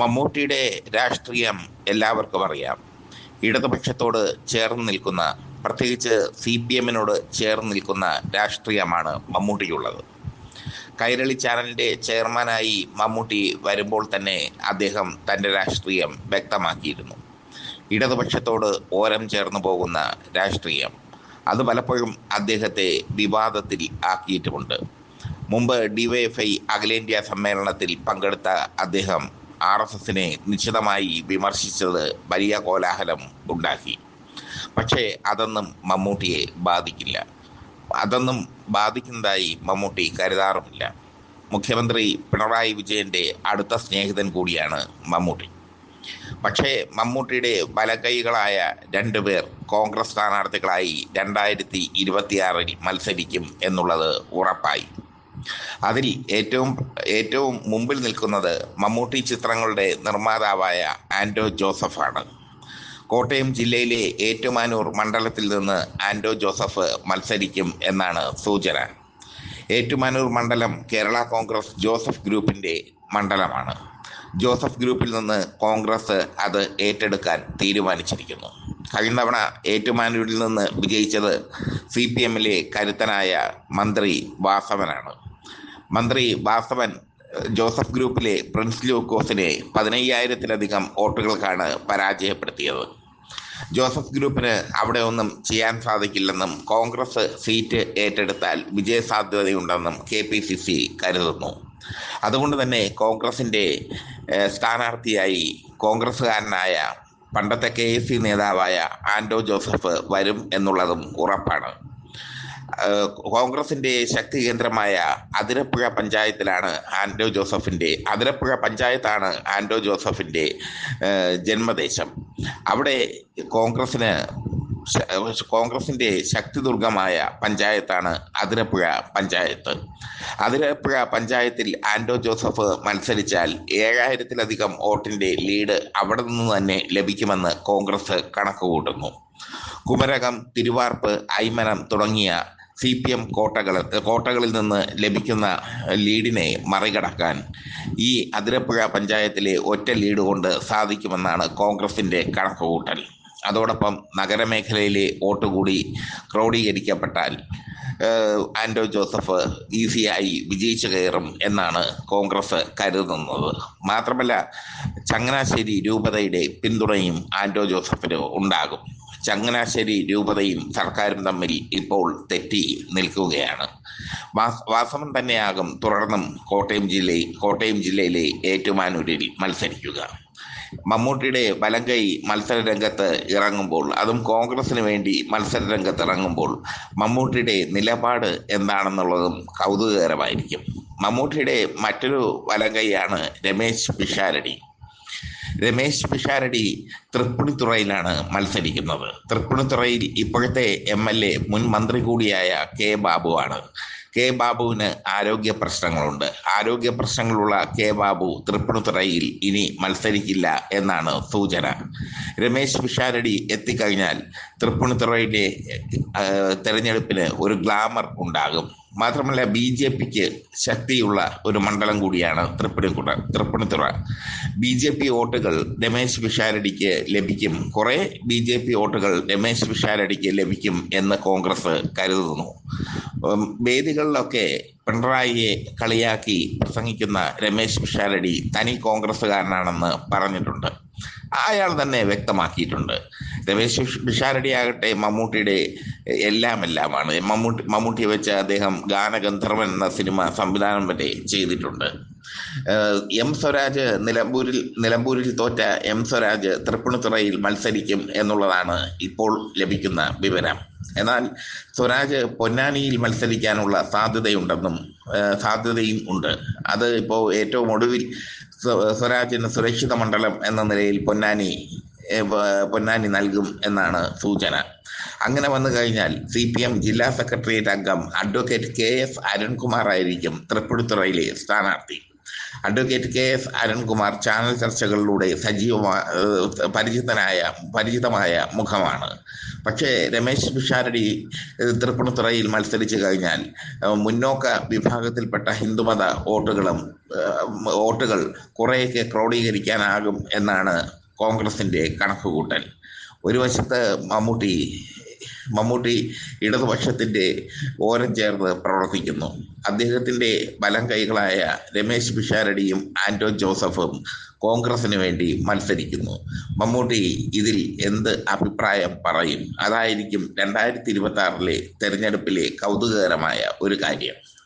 മമ്മൂട്ടിയുടെ രാഷ്ട്രീയം എല്ലാവർക്കും അറിയാം. ഇടതുപക്ഷത്തോട് ചേർന്ന് നിൽക്കുന്ന പ്രത്യേകിച്ച് സി പി എമ്മിനോട് ചേർന്ന് നിൽക്കുന്ന രാഷ്ട്രീയമാണ് മമ്മൂട്ടിക്കുള്ളത്. കൈരളി ചാനലിന്റെ ചെയർമാനായി മമ്മൂട്ടി വരുമ്പോൾ തന്നെ അദ്ദേഹം തന്റെ രാഷ്ട്രീയം വ്യക്തമാക്കിയിരുന്നു. ഇടതുപക്ഷത്തോട് ഓരം ചേർന്ന് പോകുന്ന രാഷ്ട്രീയം അത് പലപ്പോഴും അദ്ദേഹത്തെ വിവാദത്തിൽ ആക്കിയിട്ടുമുണ്ട്. മുമ്പ് ഡിവൈഎഫ്ഐ അഖിലേന്ത്യാ സമ്മേളനത്തിൽ പങ്കെടുത്ത അദ്ദേഹം ആർ എസ് എസിനെ നിശ്ചിതമായി വിമർശിച്ചത് വലിയ കോലാഹലം ഉണ്ടാക്കി. പക്ഷേ അതൊന്നും മമ്മൂട്ടിയെ ബാധിക്കില്ല. അതൊന്നും ബാധിക്കുന്നതായി മമ്മൂട്ടി കരുതാറുമില്ല. മുഖ്യമന്ത്രി പിണറായി വിജയന്റെ അടുത്ത സ്നേഹിതൻ കൂടിയാണ് മമ്മൂട്ടി. പക്ഷേ മമ്മൂട്ടിയുടെ വലകൈകളായ രണ്ടുപേർ കോൺഗ്രസ് സ്ഥാനാർത്ഥികളായി രണ്ടായിരത്തി ഇരുപത്തിയാറിൽ മത്സരിക്കും എന്നുള്ളത് ഉറപ്പായി. അതിൽ ഏറ്റവും ഏറ്റവും മുമ്പിൽ നിൽക്കുന്നത് മമ്മൂട്ടി ചിത്രങ്ങളുടെ നിർമ്മാതാവായ ആൻഡോ ജോസഫാണ്. കോട്ടയം ജില്ലയിലെ ഏറ്റുമാനൂർ മണ്ഡലത്തിൽ നിന്ന് ആൻഡോ ജോസഫ് മത്സരിക്കും എന്നാണ് സൂചന. ഏറ്റുമാനൂർ മണ്ഡലം കേരള കോൺഗ്രസ് ജോസഫ് ഗ്രൂപ്പിന്റെ മണ്ഡലമാണ്. ജോസഫ് ഗ്രൂപ്പിൽ നിന്ന് കോൺഗ്രസ് അത് ഏറ്റെടുക്കാൻ തീരുമാനിച്ചിരിക്കുന്നു. കഴിഞ്ഞ തവണ ഏറ്റുമാനൂരിൽ നിന്ന് വിജയിച്ചത് സി പി എമ്മിലെ കരുത്തനായ മന്ത്രി വാസവനാണ്. മന്ത്രി വാസവൻ ജോസഫ് ഗ്രൂപ്പിലെ പ്രിൻസ് ലൂക്കോസിനെ പതിനയ്യായിരത്തിലധികം വോട്ടുകൾക്കാണ് പരാജയപ്പെടുത്തിയത്. ജോസഫ് ഗ്രൂപ്പിന് അവിടെ ഒന്നും ചെയ്യാൻ സാധിക്കില്ലെന്നും കോൺഗ്രസ് സീറ്റ് ഏറ്റെടുത്താൽ വിജയ സാധ്യതയുണ്ടെന്നും കെ പി സി സി കരുതുന്നു. അതുകൊണ്ട് തന്നെ കോൺഗ്രസിന്റെ സ്ഥാനാർത്ഥിയായി കോൺഗ്രസ്സുകാരനായ പണ്ടത്തെ കെ എസ് സി നേതാവായ ആൻഡോ ജോസഫ് വരും എന്നുള്ളതും ഉറപ്പാണ്. കോൺഗ്രസിന്റെ ശക്തി കേന്ദ്രമായ അതിരപ്പുഴ പഞ്ചായത്തിലാണ് ആൻഡോ ജോസഫിന്റെ അതിരപ്പുഴ പഞ്ചായത്താണ് ആൻഡോ ജോസഫിന്റെ ജന്മദേശം. അവിടെ കോൺഗ്രസിന് കോൺഗ്രസിന്റെ ശക്തി ദുർഗമായ പഞ്ചായത്താണ് അതിരപ്പുഴ പഞ്ചായത്ത്. അതിരപ്പുഴ പഞ്ചായത്തിൽ ആൻഡോ ജോസഫ് മത്സരിച്ചാൽ ഏഴായിരത്തിലധികം വോട്ടിന്റെ ലീഡ് അവിടെ നിന്ന് തന്നെ ലഭിക്കുമെന്ന് കോൺഗ്രസ് കണക്കുകൂട്ടുന്നു. കുമരകം തിരുവാർപ്പ് ഐമനം തുടങ്ങിയ സി പി എം കോട്ടകൾ കോട്ടകളിൽ നിന്ന് ലഭിക്കുന്ന ലീഡിനെ മറികടക്കാൻ ഈ അതിരപ്പുഴ പഞ്ചായത്തിലെ ഒറ്റ ലീഡ് കൊണ്ട് സാധിക്കുമെന്നാണ് കോൺഗ്രസിന്റെ കണക്കുകൂട്ടൽ. അതോടൊപ്പം നഗരമേഖലയിലെ വോട്ട് കൂടി ക്രോഡീകരിക്കപ്പെട്ടാൽ ആൻഡോ ജോസഫ് ഈസിയായി വിജയിച്ചു കയറും എന്നാണ് കോൺഗ്രസ് കരുതുന്നത്. മാത്രമല്ല ചങ്ങനാശ്ശേരി രൂപതയുടെ പിന്തുണയും ആൻഡോ ജോസഫിന് ഉണ്ടാകും. ചങ്ങനാശ്ശേരി രൂപതയും സർക്കാരും തമ്മിൽ ഇപ്പോൾ തെറ്റി നിൽക്കുകയാണ്. വാസവൻ തന്നെയാകും തുടർന്നും കോട്ടയം ജില്ലയിൽ കോട്ടയം ജില്ലയിലെ ഏറ്റുമാനൂരിൽ മത്സരിക്കുക. മമ്മൂട്ടിയുടെ വലങ്കൈ മത്സര രംഗത്ത് ഇറങ്ങുമ്പോൾ അതും കോൺഗ്രസിന് വേണ്ടി മത്സര രംഗത്ത് ഇറങ്ങുമ്പോൾ മമ്മൂട്ടിയുടെ നിലപാട് എന്താണെന്നുള്ളതും കൗതുകകരമായിരിക്കും. മമ്മൂട്ടിയുടെ മറ്റൊരു വലങ്കൈയാണ് രമേശ് പിഷാരടി. രമേശ് പിഷാരടി തൃപ്പുണിത്തുറയിലാണ് മത്സരിക്കുന്നത്. തൃപ്പുണിത്തുറയിൽ ഇപ്പോഴത്തെ എം എൽ എ മുൻ മന്ത്രി കൂടിയായ കെ ബാബുവാണ് കെ ബാബുവിന് ആരോഗ്യ പ്രശ്നങ്ങളുണ്ട്. ആരോഗ്യ പ്രശ്നങ്ങളുള്ള കെ ബാബു തൃപ്പുണിത്തുറയിൽ ഇനി മത്സരിക്കില്ല എന്നാണ് സൂചന. രമേശ് പിഷാരടി എത്തിക്കഴിഞ്ഞാൽ തൃപ്പുണിത്തുറയിലെ തെരഞ്ഞെടുപ്പിന് ഒരു ഗ്ലാമർ ഉണ്ടാകും. മാത്രമല്ല ബി ജെ പിക്ക് ശക്തിയുള്ള ഒരു മണ്ഡലം കൂടിയാണ് Thrippunithura Thrippunithura. B J P വോട്ടുകൾ രമേശ് പിഷാരടിക്ക് ലഭിക്കും. കുറെ ബി ജെ പി വോട്ടുകൾ രമേശ് പിഷാരടിക്ക് ലഭിക്കും എന്ന് കോൺഗ്രസ് കരുതുന്നു. വേദികളിലൊക്കെ പിണറായിയെ കളിയാക്കി പ്രസംഗിക്കുന്ന രമേശ് പിഷാരടി തനി കോൺഗ്രസ്സുകാരനാണെന്ന് പറഞ്ഞിട്ടുണ്ട്. അയാൾ തന്നെ വ്യക്തമാക്കിയിട്ടുണ്ട്. രമേശ് പിഷാരടി ആകട്ടെ മമ്മൂട്ടിയുടെ എല്ലാം എല്ലാമാണ് മമ്മൂട്ടി മമ്മൂട്ടിയെ വെച്ച് അദ്ദേഹം ഗാനഗന്ധർവൻ എന്ന സിനിമ സംവിധാനം വരെ ചെയ്തിട്ടുണ്ട്. എം സ്വരാജ് നിലമ്പൂരിൽ നിലമ്പൂരിൽ തോറ്റ എം സ്വരാജ് തൃപ്പുണിത്തുറയിൽ മത്സരിക്കും എന്നുള്ളതാണ് ഇപ്പോൾ ലഭിക്കുന്ന വിവരം. എന്നാൽ സ്വരാജ് പൊന്നാനിയിൽ മത്സരിക്കാനുള്ള സാധ്യതയുണ്ടെന്നും സാധ്യതയും ഉണ്ട്. അത് ഇപ്പോൾ ഏറ്റവും ഒടുവിൽ സ്വരാജിന് സുരക്ഷിത മണ്ഡലം എന്ന നിലയിൽ പൊന്നാനി പൊന്നാനി നൽകും എന്നാണ് സൂചന. അങ്ങനെ വന്നു കഴിഞ്ഞാൽ സി പി എം ജില്ലാ സെക്രട്ടേറിയറ്റ് അംഗം അഡ്വക്കേറ്റ് കെ എസ് അരുൺകുമാർ ആയിരിക്കും തൃപ്പൂണിത്തുറയിലെ സ്ഥാനാർത്ഥി. Advocate K S Arunkumar channel ചർച്ചകളിലൂടെ സജീവമായ പരിചിതനായ പരിചിതമായ മുഖമാണ്. പക്ഷേ രമേശ് പിഷാരടി തൃപ്പൂണിത്തുറയിൽ മത്സരിച്ചു കഴിഞ്ഞാൽ മുന്നോക്ക വിഭാഗത്തിൽപ്പെട്ട ഹിന്ദുമത വോട്ടുകളും വോട്ടുകൾ കുറേയൊക്കെ ക്രോഡീകരിക്കാനാകും എന്നാണ് കോൺഗ്രസിന്റെ കണക്കുകൂട്ടൽ. ഒരു വശത്ത് മമ്മൂട്ടി മമ്മൂട്ടി ഇടതുപക്ഷത്തിന്റെ ഓരം ചേർന്ന് പ്രവർത്തിക്കുന്നു. അദ്ദേഹത്തിന്റെ ബലം കൈകളായ രമേശ് പിഷാരടിയും ആന്റോ ജോസഫും കോൺഗ്രസിന് വേണ്ടി മത്സരിക്കുന്നു. മമ്മൂട്ടി ഇതിൽ എന്ത് അഭിപ്രായം പറയും? അതായിരിക്കും രണ്ടായിരത്തി ഇരുപത്തി ആറിലെ തെരഞ്ഞെടുപ്പിലെ കൗതുകകരമായ ഒരു കാര്യം.